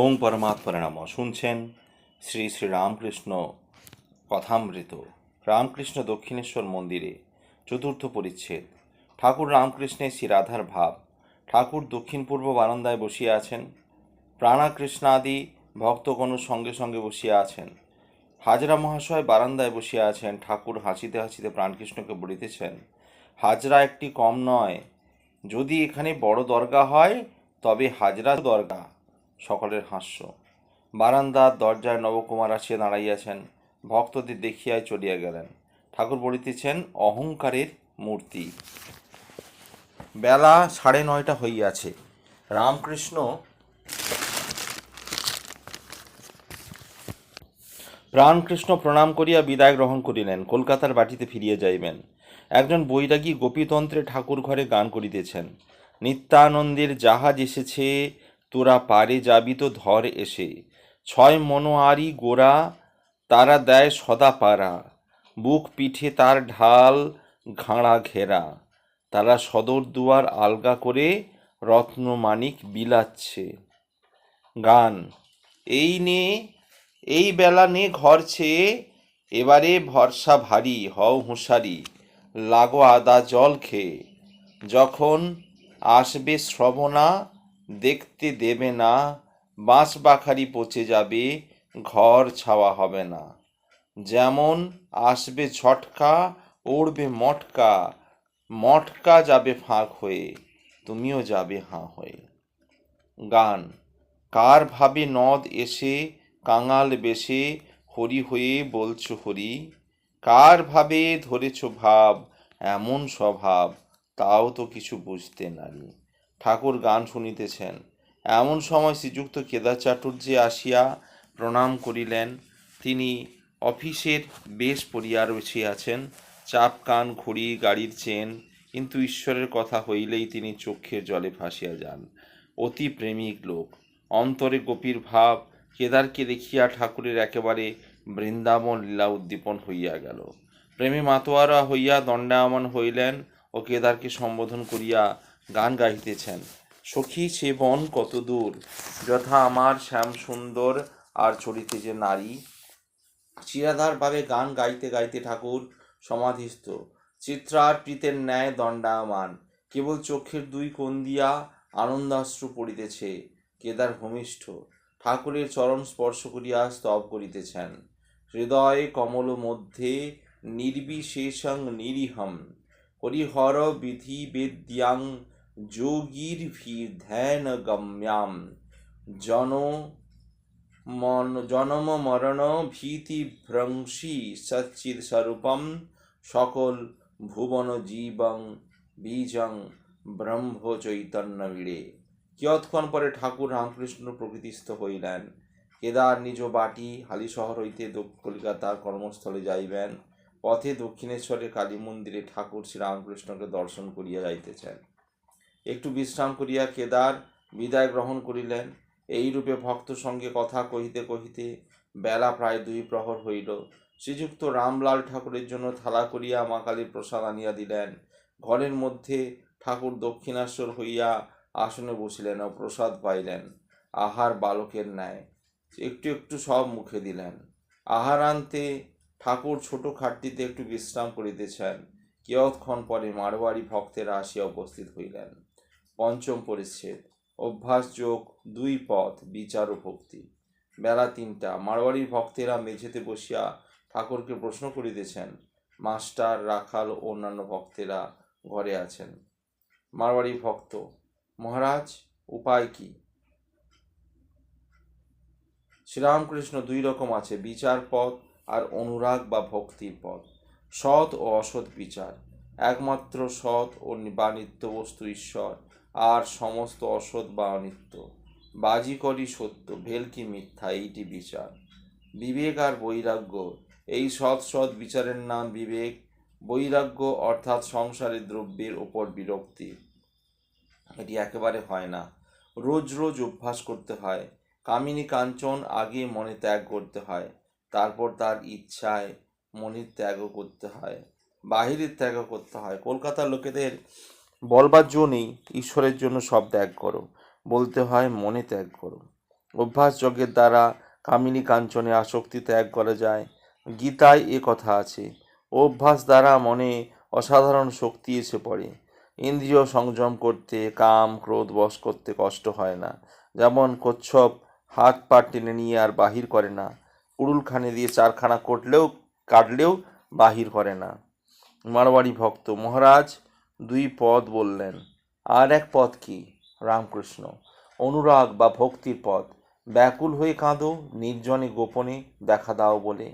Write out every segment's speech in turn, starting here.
ওং পরমাত্মরে নম শুনছেন শ্রী শ্রী রামকৃষ্ণ কথামৃত। রামকৃষ্ণ দক্ষিণেশ্বর মন্দিরে চতুর্থ পরিচ্ছেদ। ঠাকুর রামকৃষ্ণের শ্রী রাধার ভাব। ঠাকুর দক্ষিণ পূর্ব বারান্দায় বসিয়া আছেন। প্রাণাকৃষ্ণাদি ভক্তগণ সঙ্গে সঙ্গে বসিয়া আছেন। হাজরা মহাশয় বারান্দায় বসিয়া আছেন। ঠাকুর হাসিতে হাসিতে প্রাণকৃষ্ণকে বলিতেছেন, হাজরা একটি কম নয়। যদি এখানে বড় দরগা হয়, তবে হাজরা দরগা। সকলের হাস্য। বারান্দার দরজায় নবকুমার আসিয়া দাঁড়াইয়াছেন, ভক্তদের দেখিয়াই চলিয়া গেলেন। ঠাকুর বলিতেছেন, অহংকারের মূর্তি। বেলা সাড়ে নয়টা হইয়াছে। রামকৃষ্ণ প্রাণকৃষ্ণ প্রণাম করিয়া বিদায় গ্রহণ করিলেন, কলকাতার বাটিতে ফিরিয়া যাইবেন। একজন বৈরাগী গোপীতন্ত্রে ঠাকুর ঘরে গান করিতেছেন। নিত্যানন্দের জাহাজ এসেছে তোরা পারে যাবি তো ধর এসে। ছয় মনোয়ারি গোড়া তারা দেয় সদা পারা। বুক পিঠে তার ঢাল ঘাড়া ঘেরা। তারা সদর দুয়ার আলগা করে রত্নমাণিক বিলাচ্ছে। গান, এই নে, এই বেলা নে ঘর এবারে ভরসা ভারী, হও হুঁশারি, লাগো আদা জল খেয়ে। যখন আসবে শ্রবণা দেখতে দেবে না, বাঁশ বাখারি পচে যাবে, ঘর ছাওয়া হবে না। যেমন আসবে ঝটকা, উড়বে মটকা মটকা যাবে ফাঁক হয়ে, তুমিও যাবে হাঁ হয়ে। গান, কার ভাবে নদ এসে, কাঙাল বেশে হরি হয়ে বলছো হরি? কার ভাবে ধরেছ ভাব, এমন স্বভাব, তাও তো কিছু বুঝতে নারি। ঠাকুর গান শুনিতেছেন। এমন সময় শ্রীযুক্ত কেদার চাটুর্যে আসিয়া প্রণাম করিলেন। তিনি অফিসের বেশ পরিয়া রয়েছিয়াছেন চাপ, কান, ঘড়ি, গাড়ির চেন, কিন্তু ঈশ্বরের কথা হইলেই তিনি চক্ষের জলে ভাসিয়া যান। অতি প্রেমিক লোক। অন্তরে গোপীর ভাব। কেদারকে দেখিয়া ঠাকুরের একেবারে বৃন্দাবন লীলা উদ্দীপন হইয়া গেল। প্রেমী মাতোয়ারা হইয়া দণ্ডায়মান হইলেন ও কেদারকে সম্বোধন করিয়া গান গাইতেছেন। সখী সে বন কত দূর, যথা আমার শ্যাম সুন্দর আর চরিতে যে নারী। চিরাধার ভাবে গান গাইতে গাইতে ঠাকুর সমাধিস্থ প্রীতের ন্যায় দণ্ডায়মান। কেবল চোখের দুই কোণ দিয়া আনন্দাশ্রু পড়িতেছে, কেদার ভূমিষ্ঠ। ঠাকুরের চরণ স্পর্শ করিয়া স্তব করিতেছেন। হৃদয় কমল মধ্যে নির্বিশেষং নিরীহম। হরিহর বিধি বেদ্যাং যোগীর ভি ধ্যান গম্যাম। জন মন, জনম মরণ ভীতি ভ্রংশী সচ্চিদ স্বরূপম। সকল ভুবন জীবং বীজং ব্রহ্ম চৈতন্য বিড়ে। কিয়ৎক্ষণ পরে ঠাকুর রামকৃষ্ণ প্রকৃতিস্থ হইলেন। কেদার নিজ বাটি হালিশহর হইতে দক্ষিণ কলিকাতার কর্মস্থলে যাইবেন। পথে দক্ষিণেশ্বরের কালী মন্দিরে ঠাকুর শ্রীরামকৃষ্ণকে দর্শন করিয়া যাইতেছেন। একটু বিশ্রাম করিয়া কেদার বিদায় গ্রহণ করিলেন। এইরূপে ভক্ত সঙ্গে কথা কহিতে কহিতে বেলা প্রায় দুই প্রহর হইল। শ্রীযুক্ত রামলাল ঠাকুরের জন্য থালা করিয়া মা কালীর প্রসাদ আনিয়া দিলেন। ঘরের মধ্যে ঠাকুর দক্ষিণাশ্বর হইয়া আসনে বসিলেন ও প্রসাদ পাইলেন। আহার বালকের ন্যায়। একটু একটু সব মুখে দিলেন। আহার আনতে ঠাকুর ছোট খাটটিতে একটু বিশ্রাম করিতেছেন। কিয়ৎক্ষণ পরে মারোয়ারি ভক্তেরা আসিয়া উপস্থিত হইলেন। পঞ্চম পরিচ্ছেদ, অভ্যাস যোগ দুই পথ, বিচার ও ভক্তি। বেলা তিনটা মারোয়ারির ভক্তেরা মেঝেতে বসিয়া ঠাকুরকে প্রশ্ন করিতেছেন, মাস্টার, রাখাল ও অন্যান্য ভক্তেরা ঘরে আছেন? মারোয়ারি ভক্ত, মহারাজ, উপায় কি? শ্রীরামকৃষ্ণ দুই রকম আছে, বিচার পথ আর অনুরাগ বা ভক্তির পথ। সৎ ও অসৎ বিচার। একমাত্র সৎ ও বা নিত্য বস্তু ঈশ্বর। আর সমস্ত অসৎ বা অনিত্য। বাজিকরই সত্য ভেলকি মিথ্যা, এইটি বিচার। বিবেক আর বৈরাগ্য, এই সৎ সৎ বিচারের নাম বিবেক। বৈরাগ্য অর্থাৎ সংসারের দ্রব্যের ওপর বিরক্তি। এটি একেবারে হয় না। রোজ রোজ অভ্যাস করতে হয়। কামিনী কাঞ্চন আগে মনে ত্যাগ করতে হয়। তারপর তার ইচ্ছায় মনের ত্যাগও করতে হয়। বাহিরের ত্যাগও করতে হয়। কলকাতার লোকেদের বলবার জো নেই, ঈশ্বরের জন্য সব ত্যাগ করো। বলতে হয়, মনে ত্যাগ করো। অভ্যাস যজ্ঞের দ্বারা কামিনী কাঞ্চনে আসক্তি ত্যাগ করা যায়। গীতায় এ কথা আছে, অভ্যাস দ্বারা মনে অসাধারণ শক্তি এসে পড়ে। ইন্দ্রিয় সংযম করতে, কাম, ক্রোধ বশ করতে কষ্ট হয় না। যেমন কচ্ছপ হাত পা টেনে নিয়ে আর বাহির করে না। উড়ুলখানে দিয়ে চারখানা কটলেও, কাটলেও বাহির করে না। মারোয়ারি ভক্ত, মহারাজ দুই পদ বললেন, আর এক পদ কি? রামকৃষ্ণ, অনুরাগ বা ভক্তির পথ ব্যাকুল হয়ে কাঁদো, নির্জনে গোপনে দেখা দাও বলে।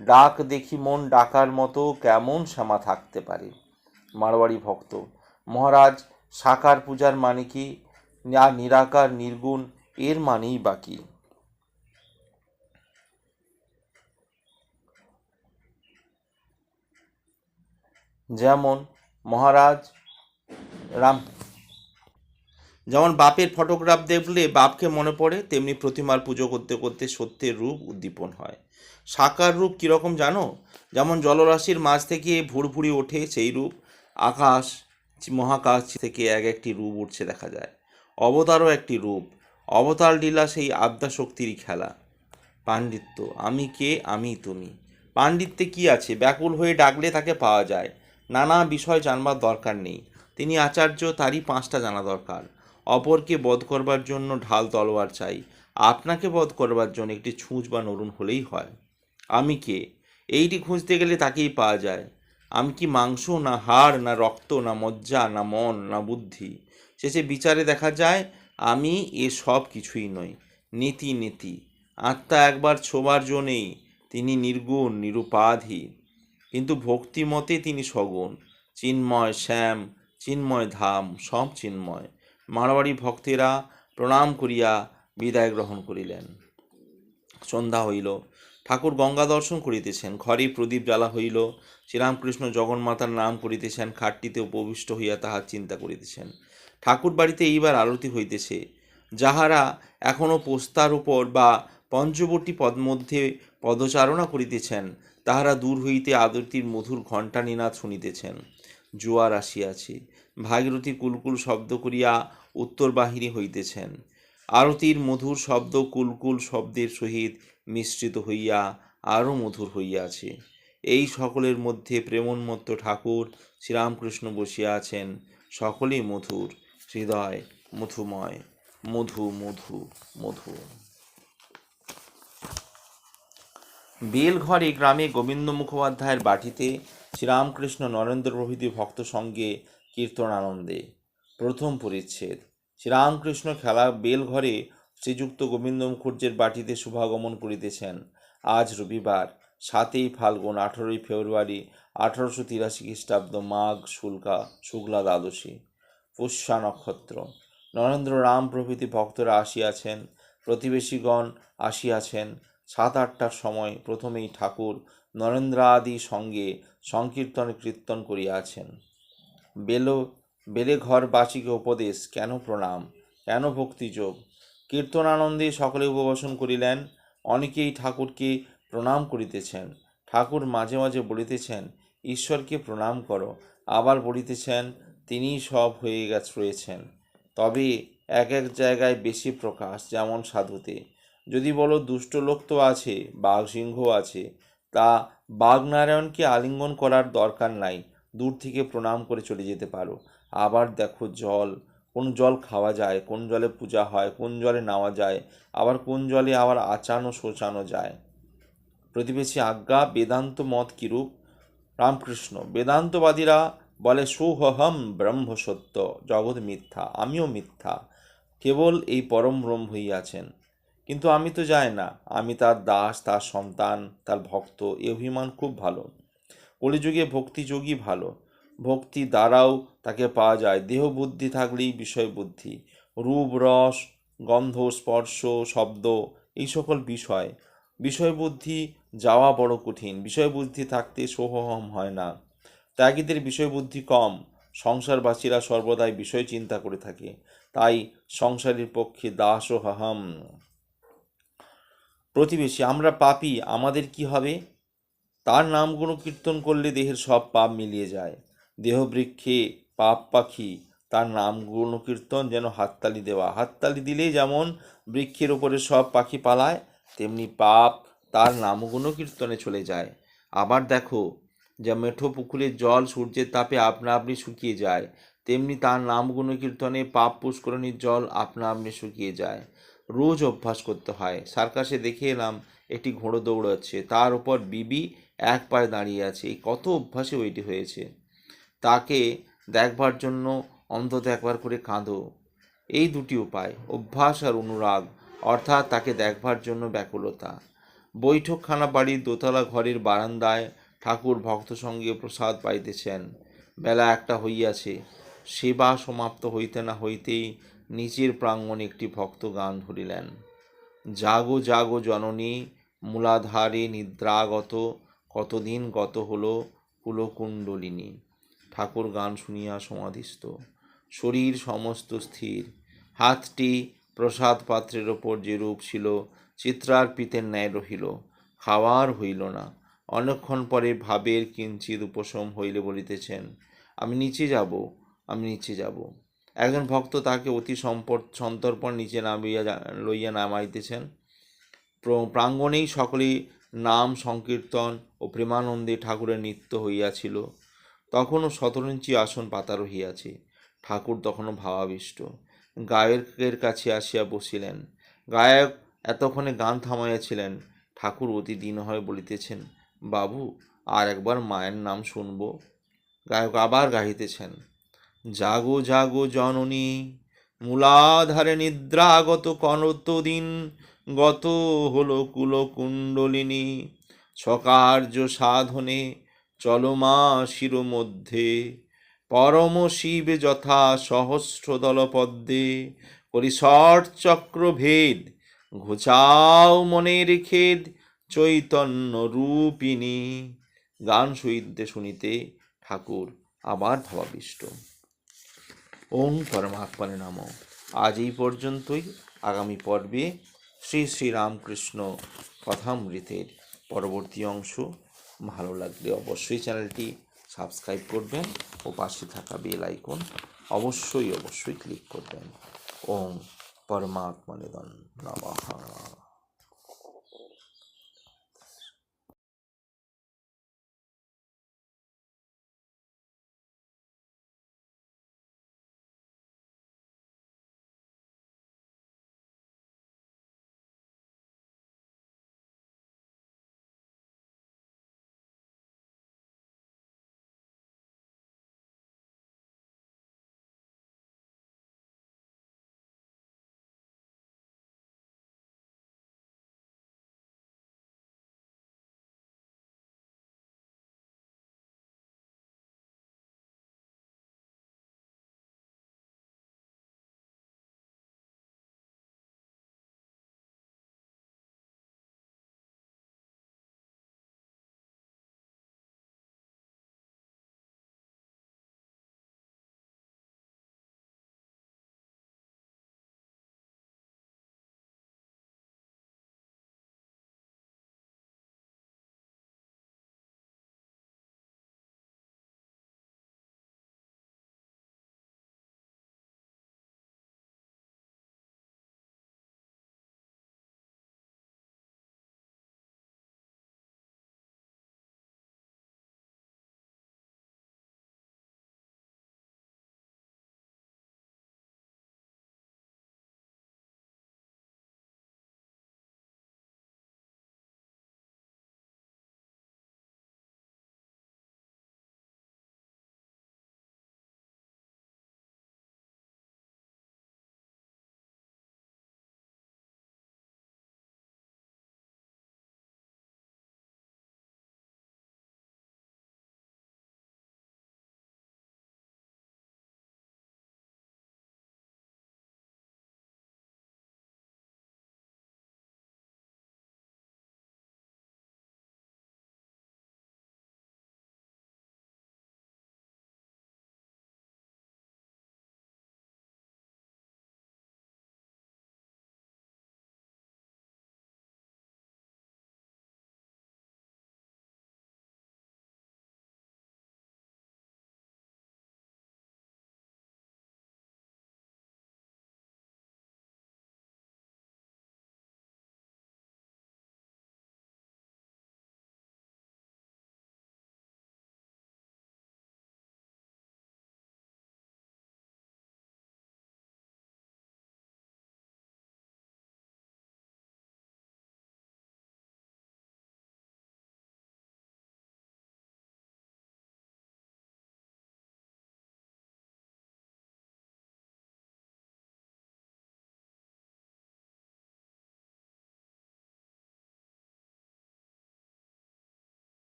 ডাক দেখি মন ডাকার মতো কেমন শ্যামা থাকতে পারে। মারোয়ারি ভক্ত, মহারাজ, সাকার পূজার মানে কি? আর নিরাকার, নির্গুণ, এর মানেই বাকি যেমন মহারাজ, রাম। যেমন বাপের ফটোগ্রাফ দেখলে বাপকে মনে পড়ে, তেমনি প্রতিমার পুজো করতে করতে সত্যের রূপ উদ্দীপন হয়। সাকার রূপ কীরকম জানো? যেমন জলরাশির মাঝ থেকে ভুরভুরি ওঠে সেই রূপ, আকাশ, মহাকাশ থেকে এক একটি রূপ উঠছে দেখা যায়। অবতারও একটি রূপ, অবতার লীলা সেই আদ্যা শক্তিরই খেলা। পাণ্ডিত্য, আমি কে, আমি তুমি। পাণ্ডিত্যে কি আছে? ব্যাকুল হয়ে ডাকলে তাকে পাওয়া যায়। নানা বিষয় জানবার দরকার নেই। তিনি আচার্য, তারই পাঁচটা জানা দরকার। অপরকে বধ করবার জন্য ঢাল তলোয়ার চাই। আপনাকে বধ করবার জন্য একটি ছুঁচ বা নরুন হলেই হয়। আমি কে? এইটি খুঁজতে গেলে তাকেই পাওয়া যায়। আমি কি মাংস, না হাড়, না রক্ত, না মজ্জা, না মন, না বুদ্ধি? শেষে বিচারে দেখা যায়, আমি এ সব কিছুই নই। নীতি নীতি। আত্মা একবার ছোবার জন্যেই তিনি নির্গুণ, নিরুপাধি। কিন্তু ভক্তি মতে তিনি সগুণ। চিন্ময় শ্যাম, চিন্ময় ধাম, সব চিন্ময়। মারোয়ারি ভক্তেরা প্রণাম করিয়া বিদায় গ্রহণ করিলেন। সন্ধ্যা হইল। ঠাকুর গঙ্গা দর্শন করিতেছেন। ঘরে প্রদীপ জ্বালা হইল। শ্রীরামকৃষ্ণ জগন্মাতার নাম করিতেছেন। খাটটিতে উপবিষ্ট হইয়া তাহার চিন্তা করিতেছেন। ঠাকুর বাড়িতে এইবার আরতি হইতেছে। যাহারা এখনও পোস্তার উপর বা পঞ্চবটী পদ মধ্যে পদচারণা করিতেছেন, তাহারা দূর হইতে আদরতির মধুর ঘণ্টা নিনাদ শুনিতেছেন। জোয়ার আসিয়াছে ভাগীরথী কুলকুল শব্দ করিয়া উত্তর বাহিনী হইতেছেন। আরতির মধুর শব্দ কুলকুল শব্দের সহিত মিশ্রিত হইয়া আরও মধুর হইয়াছে। এই সকলের মধ্যে প্রেমোন্মত্ত ঠাকুর শ্রীরামকৃষ্ণ বসিয়া আছেন। সকলেই মধুর, হৃদয় মধুময়, মধু মধু মধু। বেলঘরে গ্রামে গোবিন্দ মুখোপাধ্যায়ের বাটিতে শ্রীরামকৃষ্ণ নরেন্দ্র প্রভৃতি ভক্ত সঙ্গে কীর্তন আনন্দে প্রথম পরিচ্ছেদ। শ্রীরামকৃষ্ণ খেলা বেলঘরে শ্রীযুক্ত গোবিন্দ মুখুর্জের বাটিতে শুভাগমন করিতেছেন। আজ রবিবার, সাতই ফাল্গুন, আঠেরোই ফেব্রুয়ারি, আঠারোশো তিরাশি খ্রিস্টাব্দ মাঘ শুল্কা শুক্লা দ্বাদশী। পুষ্যা নক্ষত্র। নরেন্দ্র রাম প্রভৃতি ভক্তরা আসিয়াছেন, প্রতিবেশীগণ আসিয়াছেন সাত আটটার সময় প্রথমেই ঠাকুর নরেন্দ্রাদি সঙ্গে সংকীর্তন কীর্তন করিয়াছেন। বেলো বেলে ঘরবাসীকে উপদেশ, কেন প্রণাম? কেন ভক্তিযোগ কীর্তনানন্দে সকলে উপবাসন করিলেন, অনেকেই ঠাকুরকে প্রণাম করিতেছেন। ঠাকুর মাঝে মাঝে বলিতেছেন, ঈশ্বরকে প্রণাম করো। আবার বলিতেছেন, তিনিই সব হয়ে গেছে, রয়েছেন। তবে এক এক জায়গায় বেশি প্রকাশ, যেমন সাধুতে। যদি বলো দুষ্ট লোক তো আছে, বাঘ সিংহ আছে, তা বাঘনারায়ণকে আলিঙ্গন করার দরকার নাই, দূর থেকে প্রণাম করে চলে যেতে পারো। আবার দেখো জল, কোন জল খাওয়া যায়, কোন জলে পূজা হয়, কোন জলে নাওয়া যায়, আবার কোন জলে আবার আচানো শোচানো যায়। প্রতিবেশী আজ্ঞা, বেদান্ত মত কিরূপ? রামকৃষ্ণ, বেদান্তবাদীরা বলে, সোহহম ব্রহ্ম সত্য জগৎ মিথ্যা, আমিও মিথ্যা। কেবল এই পরম ব্রহ্ম হইয়াছেন কিন্তু আমি তো যাই না, আমি তার দাস, তার সন্তান, তার ভক্ত, এ অভিমান খুব ভালো। কলিযুগে ভক্তিযোগী ভালো। ভক্তি দ্বারাও তাকে পাওয়া যায়। দেহ বুদ্ধি থাকলেই বিষয় বুদ্ধি। রূপ, রস, গন্ধ, স্পর্শ, শব্দ, এই সকল বিষয়। বিষয় বুদ্ধি যাওয়া বড় কঠিন। বিষয় বুদ্ধি থাকতে সোহম হয় না। ত্যাগীদের বিষয় বুদ্ধি কম। সংসারবাসীরা সর্বদাই বিষয় চিন্তা করে থাকে। তাই সংসারের পক্ষে দাস ও হাহাম প্রতিবেশী, আমরা পাপি, আমাদের কি হবে? তার নামগুলো কীর্তন করলে দেহের সব পাপ মিলিয়ে যায়। দেহবৃক্ষে পাপ পাখি, তার নাম গুণকীর্তন যেন হাততালি দেওয়া। হাততালি দিলে যেমন বৃক্ষের ওপরে সব পাখি পালায়, তেমনি পাপ তার নাম গুণকীর্তনে চলে যায়। আবার দেখো, যা মেঠো পুকুরের জল সূর্যের তাপে আপনা আপনি শুকিয়ে যায়, তেমনি তার নাম গুণকীর্তনে পাপ পুষ্করণীর জল আপনা আপনি শুকিয়ে যায়। রোজ অভ্যাস করতে হয়। সার্কাসে দেখে এলাম একটি ঘোড়ো দৌড়াচ্ছে। তার উপর বিবি এক পায়ে দাঁড়িয়ে আছে। কত অভ্যাসে ওইটি হয়েছে। তাকে দেখবার জন্য অন্তত একবার করে কাঁদো। এই দুটি উপায়, অভ্যাস আর অনুরাগ, অর্থাৎ তাকে দেখবার জন্য ব্যাকুলতা। বৈঠকখানা বাড়ির দোতলা ঘরের বারান্দায় ঠাকুর ভক্ত সঙ্গে প্রসাদ পাইতেছেন। বেলা একটা হইয়াছে। সেবা সমাপ্ত হইতে না হইতেই নিচের প্রাঙ্গণে একটি ভক্ত গান ধরিলেন। জাগো জাগো জননী, মূলাধারে নিদ্রাগত, কতদিন গত হলো কুলকুণ্ডলিনী ঠাকুর গান শুনিয়া সমাধিস্থ। শরীর সমস্ত স্থির। হাতটি প্রসাদ পাত্রের ওপর যে রূপ ছিল চিত্রার পিতের ন্যায় রহিল। খাওয়ার হইল না। অনেকক্ষণ পরে ভাবের কিঞ্চিত উপশম হইলে বলিতেছেন, আমি নিচে যাব, আমি নিচে যাব। একজন ভক্ত তাকে অতি সম্পদ, সন্তর্পণ নিচে নামিয়া লইয়া নামাইতেছেন। প্র- প্রাঙ্গণেই সকলেই নাম, সংকীর্তন ও প্রেমানন্দে ঠাকুরের নৃত্য হইয়াছিল। তখনও শতরঞ্চি আসন পাতা রহিয়াছে। ঠাকুর তখনও ভাবাবিষ্ট। গায়কের কাছে আসিয়া বসিলেন। গায়ক এতক্ষণে গান থামাইয়াছিলেন। ঠাকুর অতি দিন হয় বলিতেছেন, বাবু, আর একবার মায়ের নাম শুনব। গায়ক আবার গাহিতেছেন জাগো জাগো জননী, মূলাধারে নিদ্রাগত কনতদিন গত হলো কুলকুণ্ডলিনী। সকার্য সাধনে চলমা শির মধ্যে পরম শিব যথা সহস্রদল পদ্মে ষট চক্র ভেদ ঘোচাও মনের খেদ, চৈতন্য রূপিণী। গান শুইতে শুনিতে ঠাকুর আবার ভাবাবিষ্ট। ওম পরমাত্মানে নাম। আজ এই পর্যন্তই। আগামী পর্বে শ্রী শ্রী রামকৃষ্ণ কথামৃতের পরবর্তী অংশ। ভালো লাগলে অবশ্যই চ্যানেলটি সাবস্ক্রাইব করবেন ও পাশে থাকা বেল আইকন অবশ্যই অবশ্যই ক্লিক করবেন। ওম পরমাত্মানে নমঃ।